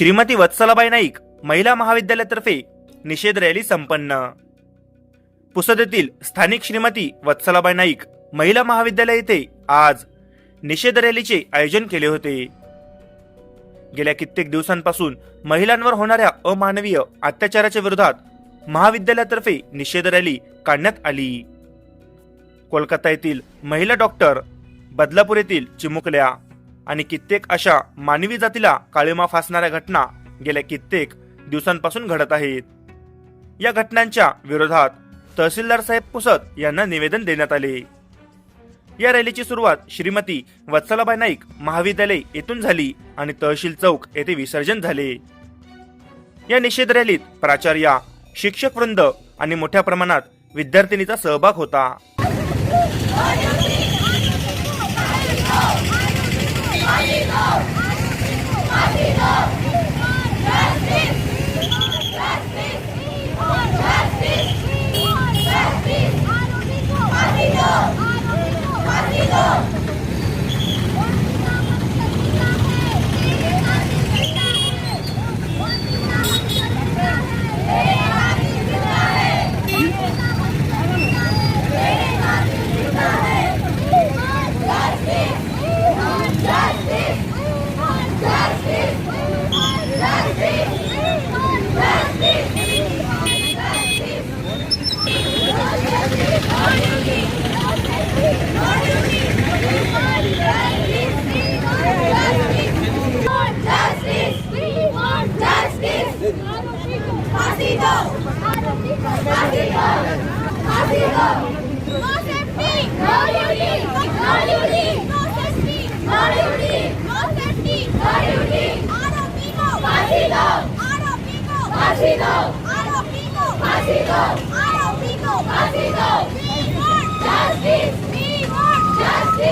श्रीमती वत्सलाबाई नाईक महिला महाविद्यालयातर्फे निषेध रॅली संपन्न. पुसदेतील स्थानिक श्रीमती वत्सलाबाई नाईक महिला महाविद्यालय येथे आज निषेध रॅलीचे आयोजन केले होते. गेल्या कित्येक दिवसांपासून महिलांवर होणाऱ्या अमानवीय अत्याचाराच्या विरोधात महाविद्यालयातर्फे निषेध रॅली काढण्यात आली. कोलकाता येथील महिला डॉक्टर बदलापूर येथील चिमुकल्या आणि कित्येक अशा मानवी जातीला काळीमा फासणाऱ्या घटना गेल्या कित्येक दिवसांपासून घडत आहेत. या घटनांच्या विरोधात तहसीलदार साहेब पुसद यांना निवेदन देण्यात आले. या रॅलीची सुरुवात श्रीमती वत्सलाबाई नाईक महाविद्यालय येथून झाली आणि तहसील चौक येथे विसर्जन झाले. या निषेध रॅलीत प्राचार्या शिक्षक वृंद आणि मोठ्या प्रमाणात विद्यार्थिनीचा सहभाग होता. Así no.